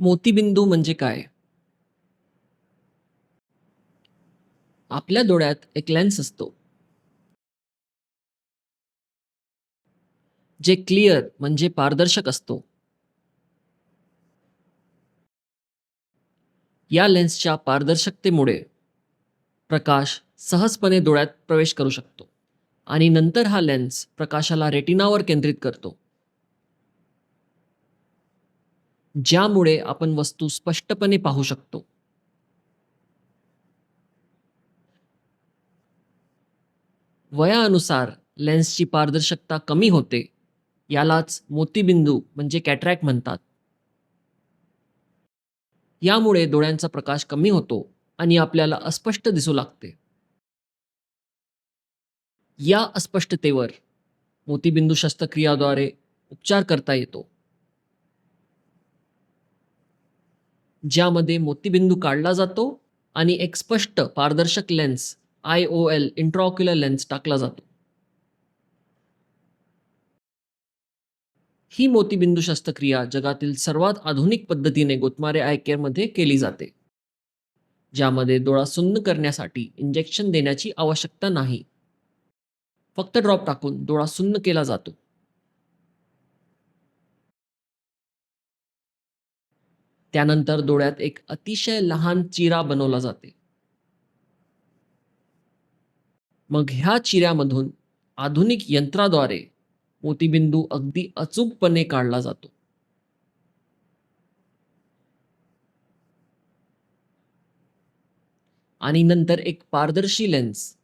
मोतीबिंदू म्हणजे काय? आपल्या डोळ्यात एक लेन्स असतो. जे क्लिअर म्हणजे पारदर्शक असतो. या लेन्सच्या पारदर्शकतेमुळे प्रकाश सहजपणे डोळ्यात प्रवेश करू शकतो आणि नंतर हा लेन्स प्रकाशाला रेटिनावर केंद्रित करतो. ज्यामुळे आपण वस्तू स्पष्टपणे पाहू शकतो. वयानुसार लेन्सची पारदर्शकता कमी होते यालाच मोतीबिंदू म्हणजे कॅटरॅक्ट म्हणतात. यामुळे डोळ्यांचा प्रकाश कमी होतो आणि आपल्याला अस्पष्ट दिसू लागते. या अस्पष्टतेवर मोतीबिंदू शस्त्रक्रियाद्वारे उपचार करता येतो. ज्यामध्ये मोतीबिंदू काढला जातो आणि एक स्पष्ट पारदर्शक lens I O L intraocular lens टाकला जातो. ही मोतीबिंदू शस्त्रक्रिया जगातील सर्वात आधुनिक पद्धतीने गोतमारे आय केअरमध्ये केली जाते ज्यामध्ये डोळा सुन्न करण्यासाठी इंजेक्शन देण्याची आवश्यकता नाही. फक्त ड्रॉप टाकून डोळा सुन्न केला जातो. त्यानंतर डोळ्यात एक अतिशय लहान चिरा बनवला जाते. मग ह्या चिऱ्यामधून आधुनिक यंत्राद्वारे मोतीबिंदू अगदी अचूकपणे काढला जातो. आणि नंतर एक पारदर्शी lens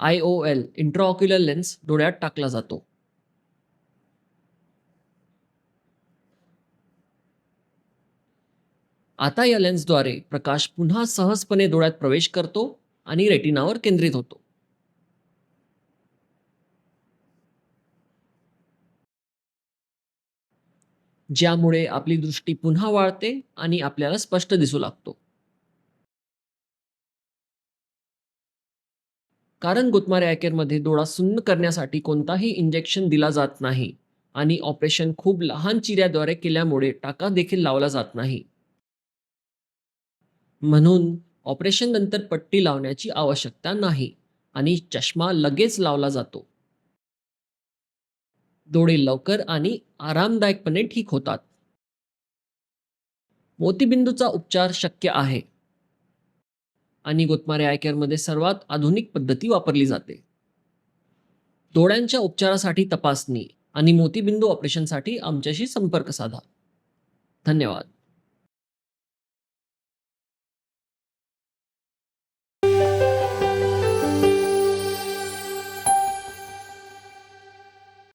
I O L intraocular lens डोळ्यात टाकला जातो. आता या लेन्सद्वारे प्रकाश पुन्हा सहजपणे डोळ्यात प्रवेश करतो आणि रेटिनावर केंद्रित होतो. ज्यामुळे आपली दृष्टी पुन्हा वाढते आणि आपल्याला स्पष्ट दिसू लागतो. कारण गुतमारे आयकेअरमध्ये डोळा सुन्न करण्यासाठी कोणताही इंजेक्शन दिला जात नाही आणि ऑपरेशन खूप लहान चिऱ्याद्वारे केल्यामुळे टाका देखील लावला जात नाही. म्हणून ऑपरेशन नंतर पट्टी लावण्याची आवश्यकता नाही आणि चष्मा लगेच लावला जातो. डोळे लवकर आणि आरामदायकपणे ठीक होतात. मोतीबिंदूचा उपचार शक्य आहे. आणि गोतमारे आय केअरमध्ये सर्वात आधुनिक पद्धती वापरली जाते. डोळ्यांच्या उपचारासाठी तपासणी आणि मोतीबिंदू ऑपरेशनसाठी आमच्याशी संपर्क साधा. धन्यवाद.